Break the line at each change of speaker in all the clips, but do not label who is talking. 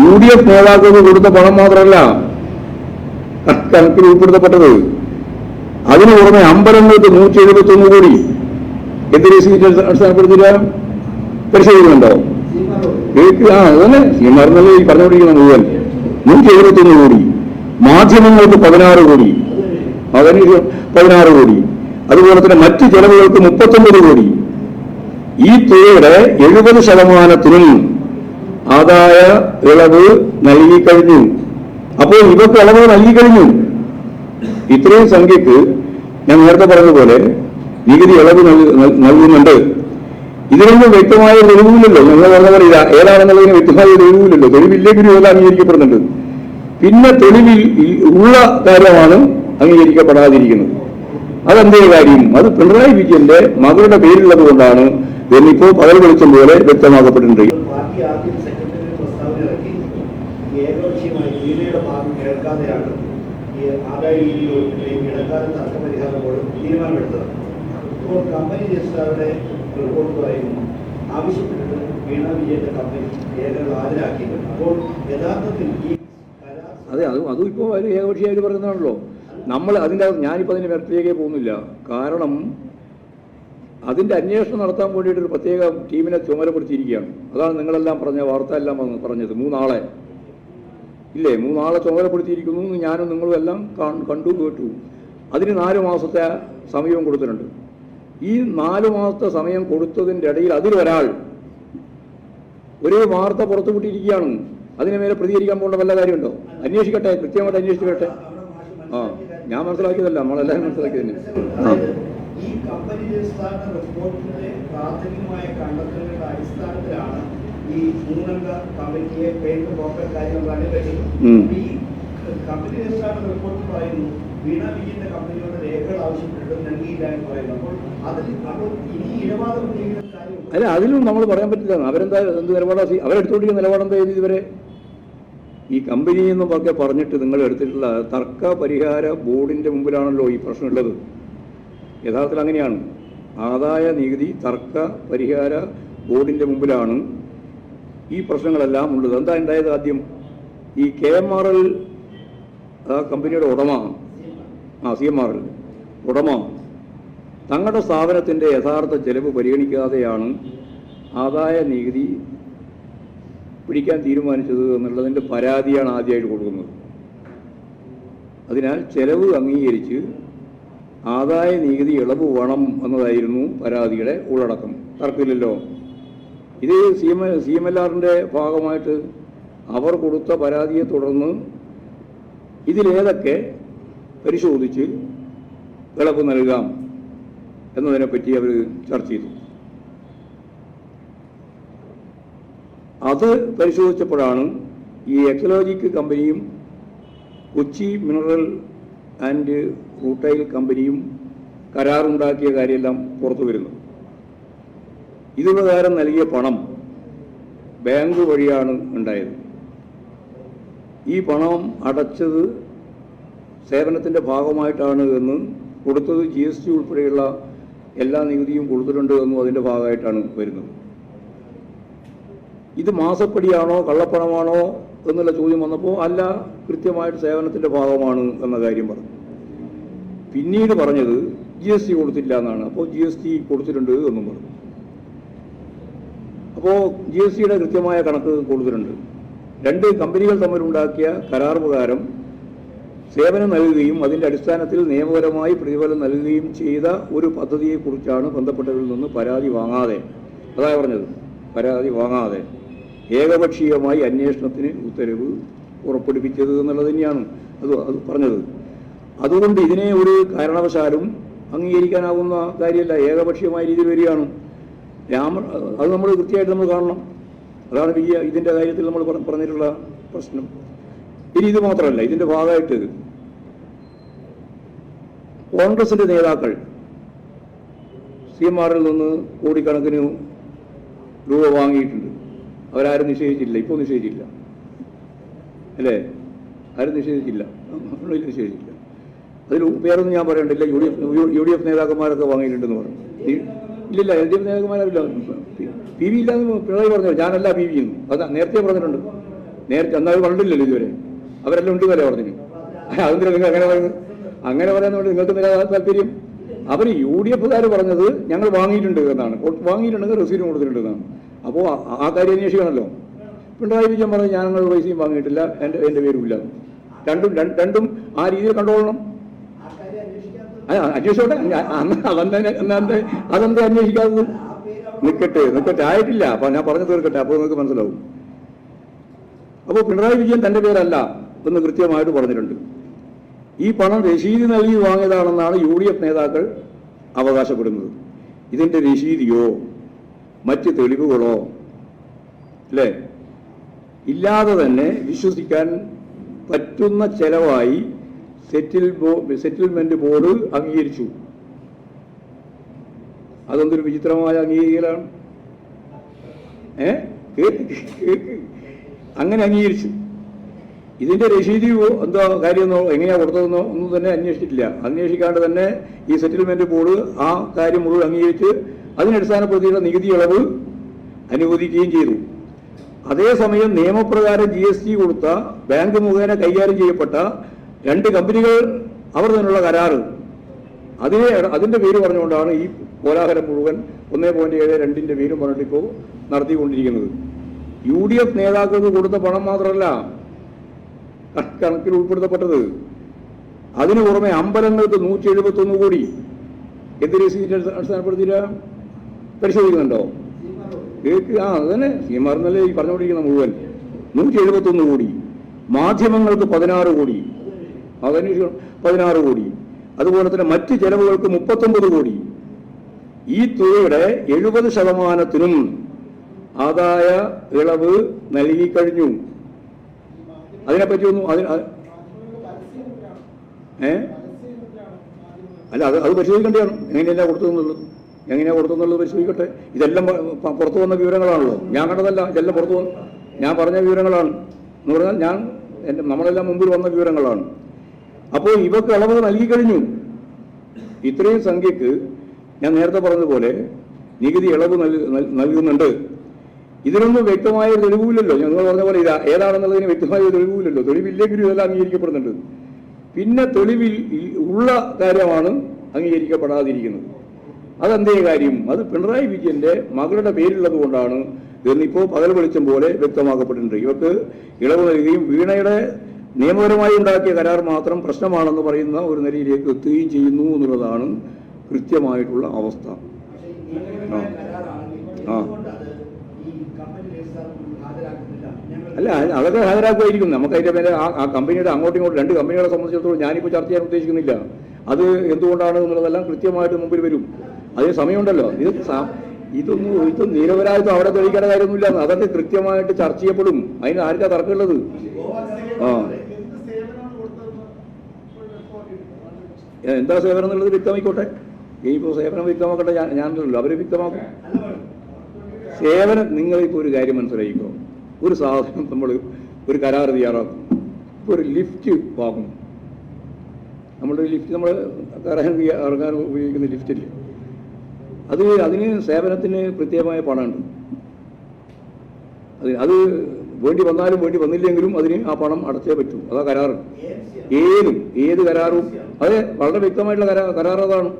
U D F നേതാക്കൾക്ക് കൊടുത്ത പണം മാത്രമല്ല കണക്കിൽ ഉൾപ്പെടുത്തപ്പെട്ടത്. അതിനു പുറമെ അമ്പലങ്ങൾക്ക് നൂറ്റി എഴുപത്തി ഒന്ന് കോടി എന്തിനെ സീറ്റ് അടിസ്ഥാനപ്പെടുത്തില്ല പരിശോധിക്കുന്നുണ്ടോ? ആ അതന്നെ. സീമാർന്നല്ലേ ഈ പറഞ്ഞുകൊണ്ടിരിക്കുന്ന മുഴുവൻ. നൂറ്റി എഴുപത്തി ഒന്ന് കോടി. മാധ്യമങ്ങൾക്ക് പതിനാറ് കോടി. അതിന് പതിനാറ് കോടി. അതുപോലെ തന്നെ മറ്റ് ചെലവുകൾക്ക് മുപ്പത്തൊമ്പത് കോടി. ഈ തുകയുടെ എഴുപത് ശതമാനത്തിനും ആദായ ഇളവ് നൽകിക്കഴിഞ്ഞു. അപ്പോൾ ഇവർക്ക് ഇളവ് നൽകിക്കഴിഞ്ഞു. ഇത്രയും സംഖ്യക്ക് ഞാൻ നേരത്തെ പറഞ്ഞതുപോലെ നികുതി ഇളവ് നൽകു- നൽകുന്നുണ്ട്. ഇതിനൊന്നും വ്യക്തമായ തെളിവില്ലല്ലോ നിങ്ങൾ പറഞ്ഞ പോലെ ഇതാ ഏതാണെന്നുള്ളതിന് വ്യക്തമായ തെളിവില്ലല്ലോ തെളിവില്ലെങ്കിൽ ഇത് അംഗീകരിക്കപ്പെടുന്നുണ്ട്. പിന്നെ തെളിവിൽ ഉള്ള കാര്യമാണ് അംഗീകരിക്കപ്പെടാതിരിക്കുന്നത്. അതെന്തേ കാര്യം? അത് പിണറായി വിജയന്റെ മകളുടെ പേരിലുള്ളത് കൊണ്ടാണ്. എന്നിപ്പോ പകൽ വെളിച്ചം പോലെ വ്യക്തമാക്കപ്പെട്ടിട്ടുണ്ട്
പാർട്ടി ആദ്യം സെക്രട്ടറി പ്രസ്താവന ഇറക്കി ഈ ഏകപക്ഷീയമായി വീണയുടെ ഭാഗം കേൾക്കാതെയാണ് ഈ ആദായ രീതിയിലും ഇടക്കാല തർക്കപരിഹാര ബോർഡും തീരുമാനമെടുത്തതാണ്. ഇപ്പോൾ കമ്പനി രജിസ്ട്രാറുടെ റിപ്പോർട്ട് പറയുന്നു ആവശ്യപ്പെട്ടിട്ട് വീണ വിജയന്റെ കമ്പനി രേഖകൾ ഹാജരാക്കിയിട്ടുണ്ട്. അപ്പോൾ യഥാർത്ഥത്തിൽ ഈ
അതെ അത് അതും ഇപ്പോൾ അവർ ഏകപക്ഷീയമായിട്ട് പറയുന്നതാണല്ലോ. നമ്മൾ അതിന്റെ ഞാനിപ്പോൾ അതിന്റെ വ്യക്തിയിലേക്ക് പോകുന്നില്ല. കാരണം അതിന്റെ അന്വേഷണം നടത്താൻ വേണ്ടിയിട്ട് ഒരു പ്രത്യേക ടീമിനെ ചുമതലപ്പെടുത്തിയിരിക്കുകയാണ്. അതാണ് നിങ്ങളെല്ലാം പറഞ്ഞ വാർത്ത എല്ലാം പറഞ്ഞത് മൂന്നാളെ. ഇല്ലേ മൂന്നാളെ ചുമതലപ്പെടുത്തിയിരിക്കുന്നു എന്ന് ഞാനും നിങ്ങളും എല്ലാം കണ്ടു കേട്ടു. അതിന് നാല് മാസത്തെ സമയവും കൊടുത്തിട്ടുണ്ട്. ഈ നാല് മാസത്തെ സമയം കൊടുത്തതിന്റെ ഇടയിൽ അതിലൊരാൾ ഒരു വാർത്ത പുറത്തുവിട്ടിരിക്കുകയാണ്. അതിന് മേലെ പ്രതികരിക്കാൻ പോകേണ്ട വല്ല കാര്യമുണ്ടോ? അന്വേഷിക്കട്ടെ കൃത്യമായിട്ട് അന്വേഷിക്കട്ടെ. ആ ഞാൻ മനസ്സിലാക്കിയതല്ല നമ്മളെല്ലാവരും മനസ്സിലാക്കിയത് തന്നെ
ഈ അടിസ്ഥാനത്തിലാണ് ഈ മൂന്നംഗ കമ്മിറ്റിയെ പേര്. ഈ കമ്പനി രജിസ്ട്രാറിന്റെ റിപ്പോർട്ട് പറയുന്നു വീണ വിജയന്റെ കമ്പനിയോട് രേഖകൾ ആവശ്യപ്പെട്ടിട്ട് നൽകിയില്ല എന്ന് പറയുന്നു. അപ്പോൾ അതിൽ അപ്പോൾ ഇനി ഇടപാട് ചെയ്യുന്ന കാര്യം
അല്ല അതിലും നമ്മൾ പറയാൻ പറ്റില്ല. അവരെന്താ എന്ത് നിലപാടാ അവരെടുത്തോണ്ടിരിക്കുന്ന നിലപാടെന്താ ചെയ്തു ഇതുവരെ ഈ കമ്പനി എന്നും ഒക്കെ പറഞ്ഞിട്ട് നിങ്ങൾ എടുത്തിട്ടുള്ള തർക്ക പരിഹാര ബോർഡിന്റെ മുമ്പിലാണല്ലോ ഈ പ്രശ്നമുള്ളത്. യഥാർത്ഥത്തിൽ അങ്ങനെയാണ്. ആദായ നികുതി തർക്ക പരിഹാര ബോർഡിന്റെ മുമ്പിലാണ് ഈ പ്രശ്നങ്ങളെല്ലാം ഉള്ളത് എന്താ ഉണ്ടായത് ആദ്യം? ഈ കെ എം ആർ എൽ ആ കമ്പനിയുടെ ഉടമ ആ സി എം ആർ എൽ ഉടമ തങ്ങളുടെ സ്ഥാപനത്തിന്റെ യഥാർത്ഥ ചെലവ് പരിഗണിക്കാതെയാണ് ആദായ നികുതി പിടിക്കാൻ തീരുമാനിച്ചത് എന്നുള്ളതിന്റെ പരാതിയാണ് ആദ്യമായിട്ട് കൊടുക്കുന്നത്. അതിനാൽ ചെലവ് അംഗീകരിച്ച് ആദായ നികുതി ഇളവ് വേണം എന്നതായിരുന്നു പരാതിയുടെ ഉള്ളടക്കം. തർക്കമില്ലല്ലോ. ഇത് C M C M L ആറിന്റെ ഭാഗമായിട്ട് അവർ കൊടുത്ത പരാതിയെ തുടർന്ന് ഇതിലേതൊക്കെ പരിശോധിച്ച് ഇളവ് നൽകാം എന്നതിനെപ്പറ്റി അവർ ചർച്ച ചെയ്തു. അത് പരിശോധിച്ചപ്പോഴാണ് ഈ എക്സലോജിക് കമ്പനിയും കൊച്ചി മിനറൽ ആൻഡ് റൂട്ടൈൽ കമ്പനിയും കരാറുണ്ടാക്കിയ കാര്യമെല്ലാം പുറത്തു വരുന്നത്. ഇത് പ്രകാരം നൽകിയ പണം ബാങ്ക് വഴിയാണ് ഉണ്ടായത്. ഈ പണം അടച്ചത് സേവനത്തിന്റെ ഭാഗമായിട്ടാണ് എന്ന് കൊടുത്തത് ജി എസ് ടി ഉൾപ്പെടെയുള്ള എല്ലാ നികുതിയും കൊടുത്തിട്ടുണ്ട് എന്നും അതിന്റെ ഭാഗമായിട്ടാണ് വരുന്നത്. ഇത് മാസപ്പടിയാണോ കള്ളപ്പണമാണോ എന്നുള്ള ചോദ്യം വന്നപ്പോൾ അല്ല കൃത്യമായിട്ട് സേവനത്തിന്റെ ഭാഗമാണ് എന്ന കാര്യം പറഞ്ഞു. പിന്നീട് പറഞ്ഞത് ജി എസ് ടി കൊടുത്തില്ല എന്നാണ്. അപ്പോൾ ജി എസ് ടി കൊടുത്തിട്ടുണ്ട് എന്നും പറഞ്ഞു. അപ്പോൾ ജി എസ് ടിയുടെ കൃത്യമായ കണക്ക് കൊടുത്തിട്ടുണ്ട്. രണ്ട് കമ്പനികൾ തമ്മിലുണ്ടാക്കിയ കരാർ പ്രകാരം സേവനം നൽകുകയും അതിന്റെ അടിസ്ഥാനത്തിൽ നിയമപരമായി പ്രതിഫലം നൽകുകയും ചെയ്ത ഒരു പദ്ധതിയെക്കുറിച്ചാണ് ബന്ധപ്പെട്ടവരിൽ നിന്ന് പരാതി വാങ്ങാതെ. അതായത് പറഞ്ഞത് പരാതി വാങ്ങാതെ. ഏകപക്ഷീയമായി അന്വേഷണത്തിന് ഉത്തരവ് ഉറപ്പെടുപ്പിച്ചത് എന്നുള്ളത് തന്നെയാണ് അത് അത് പറഞ്ഞത്. അതുകൊണ്ട് ഇതിനെ ഒരു കാരണവശാലും അംഗീകരിക്കാനാവുന്ന കാര്യമല്ല. ഏകപക്ഷീയമായ രീതിയിൽ വരികയാണ്. രാമ അത് നമ്മൾ കൃത്യമായിട്ട് നമ്മൾ കാണണം. അതാണ് ഈ ഇതിന്റെ കാര്യത്തിൽ നമ്മൾ പറഞ്ഞിട്ടുള്ള പ്രശ്നം. ഇനി ഇത് മാത്രമല്ല ഇതിന്റെ ഭാഗമായിട്ട് കോൺഗ്രസിന്റെ നേതാക്കൾ സി എം ആറിൽ നിന്ന് കോടിക്കണക്കിന് രൂപ വാങ്ങിയിട്ടുണ്ട്. അവരാരും നിഷേധിച്ചില്ല ഇപ്പോൾ നിഷേധിച്ചില്ല. അല്ലേ? ആരും നിഷേധിച്ചില്ല. നിഷേധിച്ചില്ല. അതിൽ പേരൊന്നും ഞാൻ പറയണ്ടില്ല U D F U D F നേതാക്കന്മാരൊക്കെ വാങ്ങിയിട്ടുണ്ടെന്ന് പറഞ്ഞു. ഇല്ലില്ല എൽ ഡി എഫ് നേതാക്കന്മാരില്ല പി വി ഇല്ലാന്ന് പിണറായി പറഞ്ഞു? ഞാനല്ല പി വി എന്ന്. അത് നേരത്തെ പറഞ്ഞിട്ടുണ്ട്. നേരത്തെ എന്നാൽ പറഞ്ഞിട്ടില്ലല്ലോ ഇതുവരെ. അവരെല്ലാം ഉണ്ട് വരെ പറഞ്ഞു അതെന്തിനാ നിങ്ങൾ അങ്ങനെ പറയുന്നത്? അങ്ങനെ പറയുന്നതുകൊണ്ട് നിങ്ങൾക്ക് നിരാ താല്പര്യം? അവർ യു ഡി എഫുകാർ പറഞ്ഞത് ഞങ്ങൾ വാങ്ങിയിട്ടുണ്ട് എന്നാണ്. വാങ്ങിയിട്ടുണ്ടെങ്കിൽ റെസീറ്റും കൊടുത്തിട്ടുണ്ട് എന്നാണ്. അപ്പോൾ ആ- കാര്യം അന്വേഷിക്കണമല്ലോ. പിണറായി വിജയൻ പറഞ്ഞു ഞങ്ങൾ പൈസയും വാങ്ങിയിട്ടില്ല. എന്റെ എന്റെ പേരുമില്ല രണ്ടും രണ്ടും ആ രീതിയിൽ കണ്ടോളണം
ആ കാര്യം അന്വേഷിക്കാത്തത്
ആ, അന്വേഷിച്ചോട്ടെ. അതെന്താ അതെന്താ അന്വേഷിക്കാത്തത്? നിൽക്കട്ടെ നിൽക്കട്ടെ ആയിട്ടില്ല. അപ്പൊ ഞാൻ പറഞ്ഞു തീർക്കട്ടെ. അപ്പോൾ നിങ്ങൾക്ക് മനസ്സിലാവും. അപ്പോൾ പിണറായി വിജയൻ തന്റെ പേരല്ല എന്ന് കൃത്യമായിട്ട് പറഞ്ഞിട്ടുണ്ട്. ഈ പണം രശീതി നൽകി വാങ്ങിയതാണെന്നാണ് യു ഡി എഫ് നേതാക്കൾ അവകാശപ്പെടുന്നത്. ഇതിന്റെ രശീതിയോ മറ്റ് തെളിവുകളോ അല്ലേ? ഇല്ലാതെ തന്നെ വിശ്വസിക്കാൻ പറ്റുന്ന ചെലവായി സെറ്റിൽ സെറ്റിൽമെന്റ് ബോർഡ് അംഗീകരിച്ചു. അതൊന്നൊരു വിചിത്രമായ അംഗീകരിക്കലാണ്. അങ്ങനെ അംഗീകരിച്ചു. ഇതിന്റെ രസീതി എന്തോ കാര്യമെന്നോ എങ്ങനെയാ കൊടുത്തതെന്നോ ഒന്നും തന്നെ അന്വേഷിച്ചിട്ടില്ല. അന്വേഷിക്കാണ്ട് തന്നെ ഈ സെറ്റിൽമെന്റ് ബോർഡ് ആ കാര്യം മുഴുവൻ അംഗീകരിച്ച് അതിനടിസ്ഥാനപ്പെടുത്തിയുള്ള നികുതി ഇളവ് അനുവദിക്കുകയും ചെയ്തു. അതേസമയം നിയമപ്രകാരം ജി എസ് ടി കൊടുത്ത ബാങ്ക് മുഖേന കൈകാര്യം ചെയ്യപ്പെട്ട രണ്ട് കമ്പനികൾ അവർ തമ്മിലുള്ള കരാറ്. അതിനെ അതിന്റെ പേര് പറഞ്ഞുകൊണ്ടാണ് ഈ കോലാഹലം മുഴുവൻ ഒന്നേ പോയിന്റ് ഏഴ് രണ്ടിന്റെ പേരും പറഞ്ഞിട്ട് ഇപ്പോൾ നടത്തിക്കൊണ്ടിരിക്കുന്നത്. യു ഡി എഫ് നേതാക്കൾക്ക് കൊടുത്ത പണം മാത്രമല്ല കണക്കിൽ ഉൾപ്പെടുത്തപ്പെട്ടത്. അതിനു പുറമെ അമ്പലങ്ങൾക്ക് നൂറ്റി എഴുപത്തി ഒന്ന് കോടി എന്ത് രസീതിന്റെ അടിസ്ഥാനപ്പെടുത്തിയില്ല പരിശോധിക്കുന്നുണ്ടോ? കേക്ക് ആ അതന്നെ. സി മാർന്നല്ലേ ഈ പറഞ്ഞുകൊണ്ടിരിക്കുന്ന മുഴുവൻ. നൂറ്റി എഴുപത്തി ഒന്ന് കോടി. മാധ്യമങ്ങൾക്ക് പതിനാറ് കോടി. അതന്വേഷിക്കണം പതിനാറ് കോടി. അതുപോലെ തന്നെ മറ്റ് ചെലവുകൾക്ക് മുപ്പത്തൊമ്പത് കോടി. ഈ തുകയുടെ എഴുപത് ശതമാനത്തിനും ആദായ ഇളവ് നൽകി കഴിഞ്ഞു. അതിനെപ്പറ്റി ഒന്നും അതിന് ഏ? അല്ല അത് അത് പരിശോധിക്കേണ്ടതാണ് എങ്ങനെയല്ല കൊടുത്തതെന്നുള്ളത് എങ്ങനെയാ കൊടുത്തതെന്നുള്ളത് പരിശോധിക്കട്ടെ. ഇതെല്ലാം പുറത്തു വന്ന വിവരങ്ങളാണല്ലോ. ഞാൻ കണ്ടതല്ല ഇതെല്ലാം പുറത്തു വന്ന ഞാൻ പറഞ്ഞ വിവരങ്ങളാണ്. എന്ന് പറഞ്ഞാൽ ഞാൻ എന്റെ നമ്മളെല്ലാം മുമ്പിൽ വന്ന വിവരങ്ങളാണ്. അപ്പോൾ ഇവക്ക് ഇളവ് നൽകി കഴിഞ്ഞു. ഇത്രയും സംഖ്യക്ക് ഞാൻ നേരത്തെ പറഞ്ഞതുപോലെ നികുതി ഇളവ് നൽ- നൽ- നൽകുന്നുണ്ട്. ഇതിനൊന്നും വ്യക്തമായ തെളിവില്ലല്ലോ. ഞങ്ങൾ പറഞ്ഞ പോലെ ഇതാ ഏതാണെന്നുള്ളതിന് വ്യക്തമായ തെളിവില്ലല്ലോ. തെളിവില്ലെങ്കിലും ഇതെല്ലാം അംഗീകരിക്കപ്പെടുന്നുണ്ട്. പിന്നെ തെളിവിൽ ഉള്ള കാര്യമാണ് അംഗീകരിക്കപ്പെടാതിരിക്കുന്നത്. അതെന്തേ കാര്യം? അത് പിണറായി വിജയന്റെ മകളുടെ പേരുള്ളത് കൊണ്ടാണ് എന്നിപ്പോൾ പകൽ വെളിച്ചം പോലെ വ്യക്തമാക്കപ്പെട്ടിട്ടുണ്ട്. ഇവർക്ക് ഇളവ് നൽകുകയും വീണയുടെ നിയമപരമായി ഉണ്ടാക്കിയ കരാർ മാത്രം പ്രശ്നമാണെന്ന് പറയുന്ന ഒരു നിലയിലേക്ക് എത്തുകയും ചെയ്യുന്നു എന്നുള്ളതാണ് കൃത്യമായിട്ടുള്ള അവസ്ഥ. അല്ല അത് അതൊക്കെ ഹാജരാക്കുമായിരിക്കും. നമുക്ക് അതിന്റെ മേലെ ആ ആ കമ്പനിയുടെ അങ്ങോട്ടും ഇങ്ങോട്ടും രണ്ട് കമ്പനികളെ സംബന്ധിച്ചിടത്തോളം ഞാനിപ്പോൾ ചർച്ച ചെയ്യാൻ ഉദ്ദേശിക്കുന്നില്ല. അത് എന്തുകൊണ്ടാണ് എന്നുള്ളതെല്ലാം കൃത്യമായിട്ട് മുമ്പിൽ വരും. അതിന് സമയമുണ്ടല്ലോ. ഇത് ഇതൊന്നും ഇത് നിരപരാധിത്വം അവിടെ തെളിയിക്കേണ്ട കാര്യമൊന്നുമില്ല. അതൊക്കെ കൃത്യമായിട്ട് ചർച്ച ചെയ്യപ്പെടും. അതിന് ആർക്കാ തർക്കമുള്ളത്? ആ
എന്ത് സേവനമാണ് കൊടുത്തതെന്ന് വ്യക്തമാക്കിയിട്ടുണ്ട്
ഏ, എന്താ സേവനം എന്നുള്ളത് വ്യക്തമായിക്കോട്ടെ? ഇനിയിപ്പോൾ സേവനം വ്യക്തമാക്കട്ടെ ഞാൻ ഞാനല്ലോ അവരെ വ്യക്തമാക്കും. സേവനം നിങ്ങളിപ്പോൾ ഒരു കാര്യം മനസ്സിലായിക്കോ ഒരു സാധനം നമ്മൾ ഒരു കരാർ തയ്യാറാക്കും. ഇപ്പോൾ ഒരു ലിഫ്റ്റ് വാങ്ങും. നമ്മുടെ ലിഫ്റ്റ് നമ്മൾ ഇറങ്ങാൻ ഇറങ്ങാൻ ഉപയോഗിക്കുന്ന ലിഫ്റ്റില്ലേ അത് അതിന് സേവനത്തിന് പ്രത്യേകമായ പണമുണ്ട്. അത് അത് വേണ്ടി വന്നാലും വേണ്ടി വന്നില്ലെങ്കിലും അതിന് ആ പണം അടച്ചേ പറ്റൂ. അതാ കരാറ്. ഏതും ഏത് കരാറും. അതെ വളരെ വ്യക്തമായിട്ടുള്ള കരാ കരാർ അതാണ്.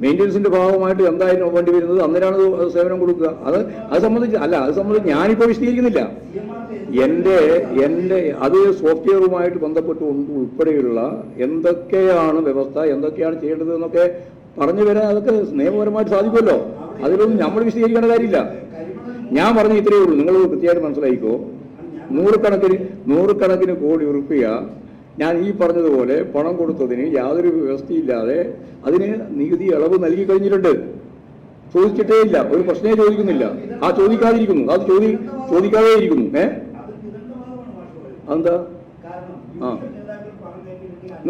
മെയിന്റനൻസിന്റെ ഭാഗമായിട്ട് എന്തായാലും വേണ്ടി വരുന്നത്? അന്നേരമാണ് അത് സേവനം കൊടുക്കുക. അത് അത് സംബന്ധിച്ച് അല്ല അത് സംബന്ധിച്ച് ഞാനിപ്പോൾ വിശദീകരിക്കുന്നില്ല. എന്റെ എന്റെ അത് സോഫ്റ്റ്വെയറുമായിട്ട് ബന്ധപ്പെട്ട് ഉൾപ്പെടെയുള്ള എന്തൊക്കെയാണ് വ്യവസ്ഥ എന്തൊക്കെയാണ് ചെയ്യേണ്ടത് എന്നൊക്കെ പറഞ്ഞു വരാൻ അതൊക്കെ നിയമപരമായിട്ട് സാധിക്കുമല്ലോ. അതിലൊന്നും നമ്മൾ വിശദീകരിക്കേണ്ട കാര്യമില്ല. ഞാൻ പറഞ്ഞ ഇത്രയേ ഉള്ളൂ. നിങ്ങൾ കൃത്യമായിട്ട് മനസ്സിലായിക്കോ? നൂറുകണക്കിന് നൂറുകണക്കിന് കോടി ഉറുപ്പിക ഞാൻ ഈ പറഞ്ഞതുപോലെ പണം കൊടുത്തതിന് യാതൊരു വ്യവസ്ഥയില്ലാതെ അതിന് നികുതി ഇളവ് നൽകി കഴിഞ്ഞിട്ടുണ്ട്. ചോദിച്ചിട്ടേ ഇല്ല. ഒരു പ്രശ്നമേ ചോദിക്കുന്നില്ല. ആ ചോദിക്കാതിരിക്കുന്നു. അത് ചോദി ചോദിക്കാതെ ഇരിക്കുന്നു. ഏ?
എന്താ
ആ.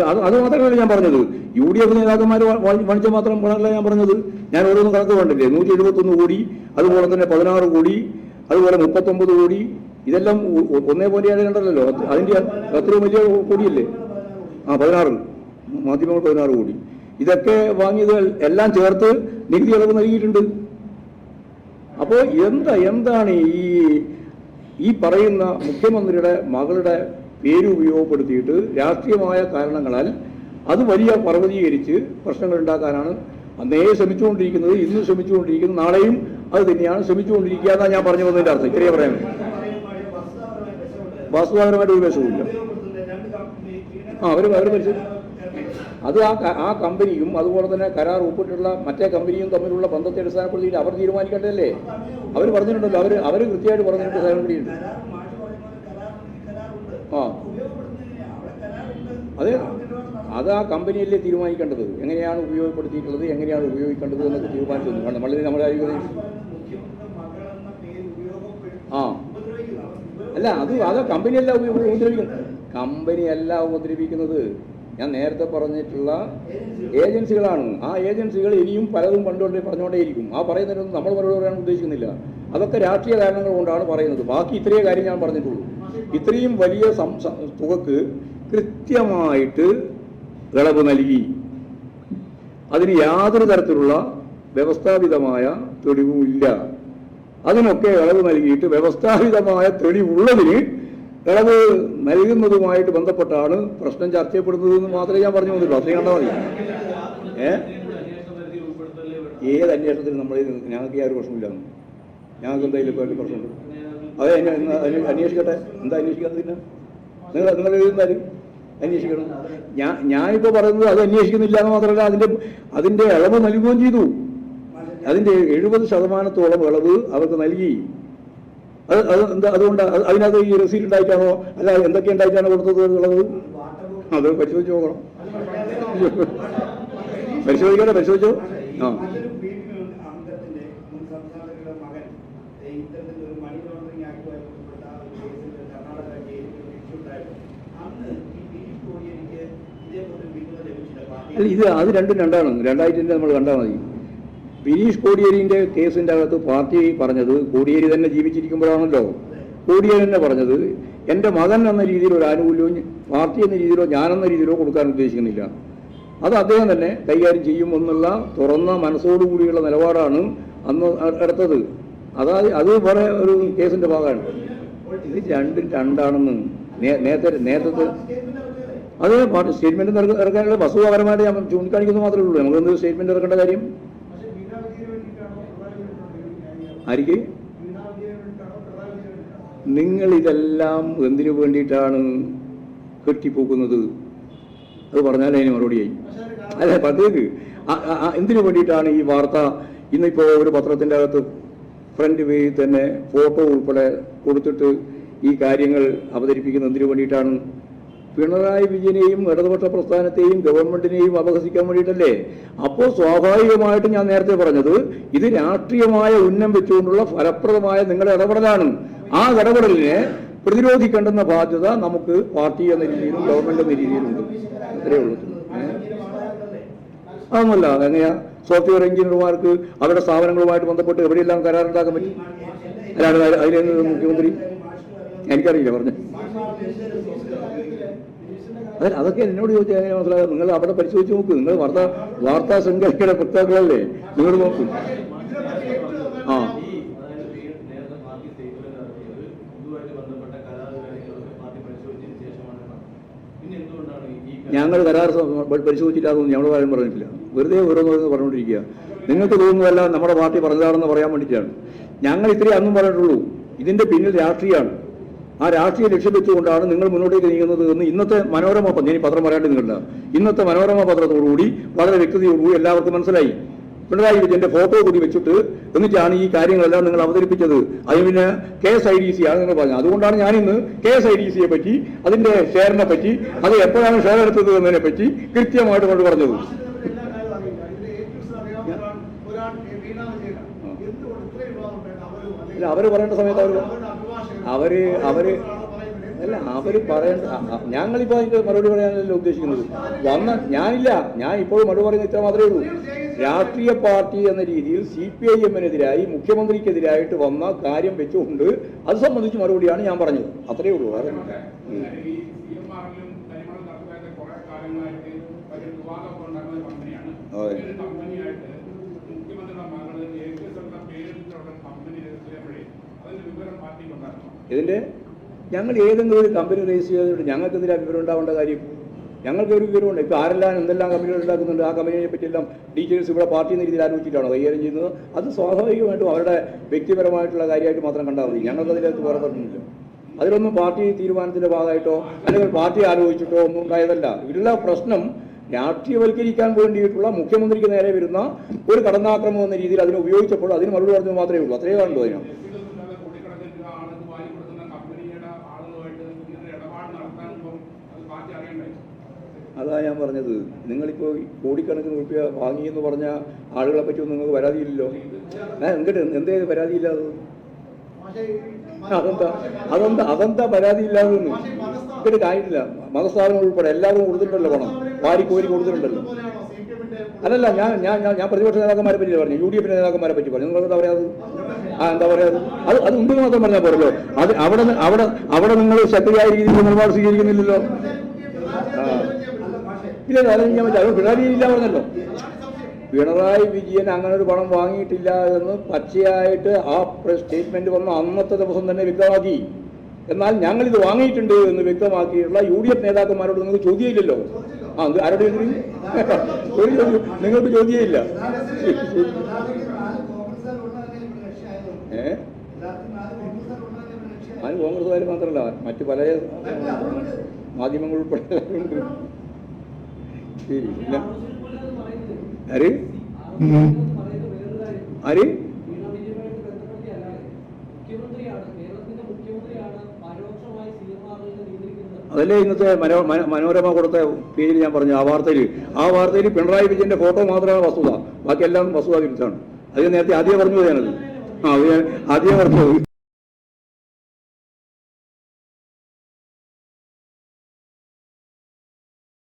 അത് അത് മാത്രമല്ല ഞാൻ പറഞ്ഞത്. യു ഡി എഫ് നേതാക്കന്മാർ വണിച്ച മാത്രം പണമല്ല ഞാൻ പറഞ്ഞത്. ഞാൻ ഓരോന്നും കണക്ക് കണ്ടില്ലേ? നൂറ്റി എഴുപത്തൊന്ന് കോടി അതുപോലെ തന്നെ പതിനാറ് കോടി അതുപോലെ മുപ്പത്തൊമ്പത് കോടി ഇതെല്ലാം ഒന്നേ പോലെ കണ്ടല്ലോ. അതിന്റെ അത്രയും വലിയ കോടിയല്ലേ? ആ പതിനാറ് മാധ്യമങ്ങൾ പതിനാറ് കൂടി. ഇതൊക്കെ വാങ്ങിയത് എല്ലാം ചേർത്ത് നികുതി ഇളവ് നൽകിയിട്ടുണ്ട്. അപ്പോൾ എന്താ എന്താണ് ഈ ഈ പറയുന്ന മുഖ്യമന്ത്രിയുടെ മകളുടെ പേര് ഉപയോഗപ്പെടുത്തിയിട്ട് രാഷ്ട്രീയമായ കാരണങ്ങളാൽ അത് വലിയ പർവതീകരിച്ച് പ്രശ്നങ്ങൾ ഉണ്ടാക്കാനാണ് അന്നേ ശ്രമിച്ചുകൊണ്ടിരിക്കുന്നത് ഇന്ന് ശ്രമിച്ചുകൊണ്ടിരിക്കുന്നത് നാളെയും അത് തന്നെയാണ് ശ്രമിച്ചുകൊണ്ടിരിക്കുക എന്നാണ് ഞാൻ പറഞ്ഞു വന്നതിന്റെ അർത്ഥം. ഇത്രയേ വേണ്ടി. വാസ്തുതാപരമായിട്ട് ഒരു വശവുമില്ല ആ, അവർ അവർ പരിശോധി- അത് ആ ആ കമ്പനിയും അതുപോലെ തന്നെ കരാർ ഒപ്പിട്ടുള്ള മറ്റേ കമ്പനിയും തമ്മിലുള്ള ബന്ധത്തെ അടിസ്ഥാനപ്പെടുത്തിയിട്ട് അവർ തീരുമാനിക്കേണ്ടതല്ലേ അവർ പറഞ്ഞിട്ടുണ്ടല്ലോ. അവർ അവർ കൃത്യമായിട്ട് പറഞ്ഞിട്ടുണ്ട് സാധനങ്ങളുണ്ട് ആ. അതെ. അത് ആ കമ്പനിയല്ലേ തീരുമാനിക്കേണ്ടത്? എങ്ങനെയാണ് ഉപയോഗപ്പെടുത്തിയിട്ടുള്ളത്? എങ്ങനെയാണ് ഉപയോഗിക്കേണ്ടത് എന്നൊക്കെ തീരുമാനിച്ചു നമ്മൾ നമ്മുടെ ആ. അല്ല അത് അത് കമ്പനിയല്ല ഉപദ്രവിക്കുന്നത്. കമ്പനിയല്ല ഉപദ്രവിക്കുന്നത്. ഞാൻ നേരത്തെ പറഞ്ഞിട്ടുള്ള ഏജൻസികളാണ്. ആ ഏജൻസികൾ ഇനിയും പലതും പണ്ടുകൊണ്ടേ പറഞ്ഞുകൊണ്ടേയിരിക്കും. ആ പറയുന്നതിനൊന്നും നമ്മൾ മറുപടി പറയാൻ ഉദ്ദേശിക്കുന്നില്ല. അതൊക്കെ രാഷ്ട്രീയ കാരണങ്ങൾ കൊണ്ടാണ് പറയുന്നത്. ബാക്കി ഇത്രയേ കാര്യം ഞാൻ പറഞ്ഞിട്ടുള്ളൂ. ഇത്രയും വലിയ തുകക്ക് കൃത്യമായിട്ട് ഇളവ് നൽകി. അതിന് യാതൊരു തരത്തിലുള്ള വ്യവസ്ഥാപിതമായ തെളിവും ഇല്ല. അതിനൊക്കെ ഇളവ് നൽകിയിട്ട് വ്യവസ്ഥാപിതമായ തെളിവുള്ളതിന് ഇളവ് നൽകുന്നതുമായിട്ട് ബന്ധപ്പെട്ടാണ് പ്രശ്നം ചർച്ച ചെയ്യപ്പെടുന്നത് എന്ന് മാത്രമേ ഞാൻ പറഞ്ഞു വന്നിട്ടുള്ളൂ അത്രയും കണ്ടാൽ മതി. ഏ? ഏത് അന്വേഷണത്തിനും നമ്മൾ ഞങ്ങൾക്ക് യാതൊരു പ്രശ്നമില്ല ഞങ്ങൾക്ക് എന്തായാലും ഇപ്പോൾ പ്രശ്നമുണ്ട്. അതെ അന്വേഷിക്കട്ടെ. എന്താ അന്വേഷിക്കാത്തതിന് നിങ്ങൾ നിങ്ങൾ എഴുതുന്നാലും അന്വേഷിക്കണം. ഞാൻ ഞാനിപ്പോൾ പറയുന്നത് അത് അന്വേഷിക്കുന്നില്ല എന്ന് മാത്രമല്ല അതിന്റെ അതിന്റെ ഇളവ് നൽകുകയും ചെയ്തു. അതിന്റെ എഴുപത് ശതമാനത്തോളം ഇളവ് അവർക്ക് നൽകി. അത് അത് എന്താ അതുകൊണ്ട് അതിനകത്ത് ഈ റെസീറ്റ് ഉണ്ടായിട്ടാണോ? അല്ല എന്തൊക്കെ ഉണ്ടായിട്ടാണോ കൊടുത്തത് ഇളവ്? അത് പരിശോധിച്ച് നോക്കണം. പരിശോധിക്കട്ടെ പരിശോധിച്ചോ? ആ. അല്ല ഇത് അത് രണ്ടും രണ്ടാണ്. രണ്ടായിട്ട് നമ്മൾ കണ്ടാൽ മതി. ബിനീഷ് കോടിയേരിന്റെ കേസിന്റെ അകത്ത് പാർട്ടി പറഞ്ഞത് കോടിയേരി തന്നെ ജീവിച്ചിരിക്കുമ്പോഴാണല്ലോ. കോടിയേരി തന്നെ പറഞ്ഞത് എന്റെ മകൻ എന്ന രീതിയിൽ ഒരു ആനുകൂല്യവും പാർട്ടി എന്ന രീതിയിലോ ഞാനെന്ന രീതിയിലോ കൊടുക്കാൻ ഉദ്ദേശിക്കുന്നില്ല. അത് അദ്ദേഹം തന്നെ കൈകാര്യം ചെയ്യുമെന്നുള്ള തുറന്ന മനസ്സോടുകൂടിയുള്ള നിലപാടാണ് അന്ന് എടുത്തത്. അതായത് അത് വേറെ ഒരു കേസിന്റെ ഭാഗമാണ്. ഇത് രണ്ടും രണ്ടാണെന്ന് നേരത്തെ നേരത്തെ അത് ഇറക്ക- ഇറക്കാനുള്ള വസ്തുതാപരമായിട്ട് ഞാൻ ചൂണ്ടിക്കാണിക്കുന്നത് മാത്രമേ ഉള്ളൂ. നമുക്ക് എന്ത് സ്റ്റേറ്റ്മെന്റ് ഇറക്കേണ്ട കാര്യം? ആർക്ക് നിങ്ങൾ ഇതെല്ലാം എന്തിനു വേണ്ടിയിട്ടാണ് കെട്ടിപ്പോക്കുന്നത്? അത് പറഞ്ഞാലേ അതിന് മറുപടിയായി അല്ല പത്തേക്ക് എന്തിനു വേണ്ടിയിട്ടാണ് ഈ വാർത്ത ഇന്നിപ്പോ ഒരു പത്രത്തിന്റെ അകത്ത് ഫ്രണ്ട് പേജിൽ തന്നെ ഫോട്ടോ ഉൾപ്പെടെ കൊടുത്തിട്ട് ഈ കാര്യങ്ങൾ അവതരിപ്പിക്കുന്നത്? എന്തിനു വേണ്ടിയിട്ടാണ് പിണറായി വിജയനെയും ഇടതുപക്ഷ പ്രസ്ഥാനത്തെയും ഗവൺമെന്റിനെയും അപഹസിക്കാൻ വേണ്ടിയിട്ടല്ലേ? അപ്പോൾ സ്വാഭാവികമായിട്ട് ഞാൻ നേരത്തെ പറഞ്ഞത് ഇത് രാഷ്ട്രീയമായ ഉന്നം വെച്ചുകൊണ്ടുള്ള ഫലപ്രദമായ നിങ്ങളുടെ ഇടപെടലാണ്. ആ ഇടപെടലിനെ പ്രതിരോധിക്കേണ്ടുന്ന ബാധ്യത നമുക്ക് പാർട്ടി എന്ന രീതിയിലും ഗവൺമെന്റ് എന്ന രീതിയിലുണ്ട്. അത്രേ ഉള്ളൂ? അതൊന്നുമല്ല. എങ്ങനെയാ? സോഫ്റ്റ്വെയർ എഞ്ചിനീയർമാർക്ക് അവരുടെ സ്ഥാപനങ്ങളുമായിട്ട് ബന്ധപ്പെട്ട് എവിടെയെല്ലാം കരാറുണ്ടാക്കാൻ പറ്റും? അല്ലാണ്ട് അതിലെ മുഖ്യമന്ത്രി എനിക്കറിയില്ല പറഞ്ഞു. അതെ അതൊക്കെ എന്നോട് ചോദിച്ചാൽ എങ്ങനെ മനസ്സിലാകാം നിങ്ങൾ അവിടെ പരിശോധിച്ച് നോക്ക്. നിങ്ങൾ വാർത്താ വാർത്താ ശൃംഖലയുടെ വക്താക്കളല്ലേ നിങ്ങൾ നോക്കും. ആ. ഞങ്ങൾ കരാർ പരിശോധിച്ചില്ലാതൊന്നും ഞങ്ങൾ കാര്യം പറഞ്ഞിട്ടില്ല. വെറുതെ ഓരോന്നോരോന്ന് പറഞ്ഞുകൊണ്ടിരിക്കുക. നിങ്ങൾക്ക് തോന്നുന്നതല്ല നമ്മുടെ പാർട്ടി പറഞ്ഞതാണെന്ന് പറയാൻ വേണ്ടിയിട്ടാണ്. ഞങ്ങൾ ഇത്രയും അന്നും പറഞ്ഞിട്ടുള്ളൂ. ഇതിന്റെ പിന്നിൽ രാഷ്ട്രീയമാണ്. ആ രാഷ്ട്രീയ ലക്ഷ്യം വെച്ചുകൊണ്ടാണ് നിങ്ങൾ മുന്നോട്ടേക്ക് നീങ്ങുന്നത് എന്ന് ഇന്നത്തെ മനോരമ പത്രം ഞാൻ ഈ പത്രം പറയാണ്ട് നിങ്ങളില്ല ഇന്നത്തെ മനോരമ പത്രത്തോടുകൂടി വളരെ വ്യക്തതയോടുകൂടി എല്ലാവർക്കും മനസ്സിലായി. പിണറായി വിജയന്റെ ഫോട്ടോ കൂടി വെച്ചിട്ട് എന്നിട്ടാണ് ഈ കാര്യങ്ങളെല്ലാം നിങ്ങൾ അവതരിപ്പിച്ചത്. അതിന് പിന്നെ K S I D C ആണ് നിങ്ങൾ പറഞ്ഞത്. അതുകൊണ്ടാണ് ഞാനിന്ന് ഇന്ന് കെ എസ് ഐ ഡി സിയെ പറ്റി അതിന്റെ ഷെയറിനെ പറ്റി അത് എപ്പോഴാണ് ഷെയർ എടുത്തത് എന്നതിനെ പറ്റി കൃത്യമായിട്ട് കൊണ്ട് പറഞ്ഞത്. അവർ പറയേണ്ട സമയത്ത് അവർ അവർ അവർ അല്ല അവർ പറയേണ്ട ഞങ്ങളിപ്പോ അതിന്റെ മറുപടി പറയാനല്ല ഉദ്ദേശിക്കുന്നത്? വന്ന ഞാനില്ല ഞാൻ ഇപ്പോൾ മറുപടി പറയുന്നത് ഇത്ര മാത്രമേ ഉള്ളൂ. രാഷ്ട്രീയ പാർട്ടി എന്ന രീതിയിൽ സി പി ഐ എമ്മിനെതിരായി മുഖ്യമന്ത്രിക്കെതിരായിട്ട് വന്ന കാര്യം വെച്ചുകൊണ്ട് അത് സംബന്ധിച്ച് മറുപടിയാണ് ഞാൻ പറഞ്ഞത്. അത്രയേ ഉള്ളൂ വേറെ ഒന്നുമില്ല. ഉം.
ഈ സി എം ആറിലും കരിമണൽ തട്ടുകാരുടെ കുറെ കാലങ്ങളായിട്ട് വലിയ വിവാദമൊക്കെ ഉണ്ടാക്കുന്ന ഒരു കമ്പനിയാണ്
അതെ.
ഈ ഒരു കമ്പനിയായിട്ട് മുഖ്യമന്ത്രിയുടെ മകൾ എ പി എസ് എന്ന പേരിട്ടുള്ള കമ്പനി രജിസ്റ്റർ ചെയ്യുമ്പോഴേ അതിന്റെ വിവരം പാർട്ടിക്കുണ്ടായിരുന്നു
ഇതിന്റെ ഞങ്ങൾ ഏതെങ്കിലും ഒരു കമ്പനി രജിസ്റ്റർ ചെയ്തിട്ട് ഞങ്ങൾക്ക് എന്തിനാ വിവരം ഉണ്ടാവേണ്ട കാര്യം. ഞങ്ങൾക്ക് ഒരു വിവരമുണ്ട്. ഇപ്പോൾ ആരെല്ലാം എന്തെല്ലാം കമ്പനികൾ ഉണ്ടാക്കുന്നുണ്ട് ആ കമ്പനിയെ പറ്റിയെല്ലാം ഡീറ്റെയിൽസ് ഇവിടെ പാർട്ടി എന്ന രീതിയിൽ ആലോചിച്ചിട്ടാണോ കൈകാര്യം ചെയ്യുന്നത്? അത് സ്വാഭാവികമായിട്ടും അവരുടെ വ്യക്തിപരമായിട്ടുള്ള കാര്യമായിട്ട് മാത്രം കണ്ടാൽ മതി. ഞങ്ങൾക്ക് അതിനകത്ത് വേറെ അതിലൊന്നും പാർട്ടി തീരുമാനത്തിന്റെ ഭാഗമായിട്ടോ അല്ലെങ്കിൽ പാർട്ടി ആലോചിച്ചിട്ടോ ഒന്നും ഉണ്ടായതല്ല. ഇതിലുള്ള പ്രശ്നം രാഷ്ട്രീയവൽക്കരിക്കാൻ വേണ്ടിയിട്ടുള്ള മുഖ്യമന്ത്രിക്ക് നേരെ വരുന്ന ഒരു കടന്നാക്രമം എന്ന രീതിയിൽ അതിനെ ഉപയോഗിച്ചപ്പോൾ അതിന് മറുപടി പറഞ്ഞു മാത്രമേ ഉള്ളൂ. അത്രയേ കാണുള്ളൂ അതിനാണ്
കൊടുക്കുന്ന കമ്പനിയുടെ ആളുകളുമായിട്ട് ഇടപാട് നടത്താനിപ്പം അത് പാർട്ടി അറിയണ്ടേ?
അതാ ഞാൻ പറഞ്ഞത്. നിങ്ങളിപ്പോൾ കോടിക്കണക്കിന് റുപ്യ വാങ്ങിയെന്ന് പറഞ്ഞ ആളുകളെ പറ്റിയൊന്നും നിങ്ങൾക്ക് പരാതിയില്ലല്ലോ? ഞാൻ എന്നിട്ട് എന്തേ പരാതിയില്ലാതെ അതെന്താ? അതെന്താ? അതെന്താ പരാതിയില്ലാതെന്ന് എന്നിട്ട് കാര്യമില്ല. മതസ്ഥാപനം ഉൾപ്പെടെ എല്ലാവരും കൊടുത്തിട്ടുണ്ടല്ലോ പണം. വാരിക്കോരി കൊടുത്തിട്ടുണ്ടല്ലോ. അല്ലല്ല ഞാൻ ഞാൻ ഞാൻ പ്രതിപക്ഷ നേതാക്കന്മാരെ പറ്റി പറഞ്ഞു യു ഡി എഫിന്റെ നേതാക്കന്മാരെ പറ്റി പറഞ്ഞു നിങ്ങൾ എന്താ പറയാത് എന്താ പറയുക അത് അത് ഉണ്ട് മാത്രം പറഞ്ഞാൽ പോരല്ലോ അത് അവിടെ അവിടെ അവിടെ നിങ്ങൾ ശക്തിയായ രീതിയിൽ നിലപാട് സ്വീകരിക്കുന്നില്ലല്ലോ. ഇല്ല ചെയ്യാൻ പറ്റില്ല അത് പിണറായി ഇല്ല പറഞ്ഞല്ലോ. പിണറായി വിജയൻ അങ്ങനെ ഒരു പണം വാങ്ങിയിട്ടില്ല എന്ന് പച്ചയായിട്ട് ആ സ്റ്റേറ്റ്മെന്റ് വന്ന അന്നത്തെ ദിവസം തന്നെ വ്യക്തമാക്കി. എന്നാൽ ഞങ്ങൾ ഇത് വാങ്ങിയിട്ടുണ്ട് എന്ന് വ്യക്തമാക്കിയിട്ടുള്ള യു ഡി എഫ് നേതാക്കന്മാരോട് നിങ്ങൾക്ക് ചോദ്യമില്ലല്ലോ. ആ ആരോട് ചോദ്യം നിങ്ങൾക്ക് ചോദ്യമില്ല ഏ അത് കോൺഗ്രസ്സുകാർ മാത്രമല്ല മറ്റു പല മാധ്യമങ്ങൾ ഉൾപ്പെടെ ശരി ആര്? ആര്? അതല്ലേ ഇന്നത്തെ മനോ മനോരമ കൊടുത്ത പേജിൽ ഞാൻ പറഞ്ഞു ആ വാർത്തയിൽ. ആ വാർത്തയിൽ പിണറായി വിജയന്റെ ഫോട്ടോ മാത്രമാണ് വസ്തുത. ബാക്കിയെല്ലാം വസ്തുത വിരുദ്ധമാണ്. അത് നേരത്തെ ആദ്യം പറഞ്ഞു ഞാനത് ആ ആദ്യം പറഞ്ഞത്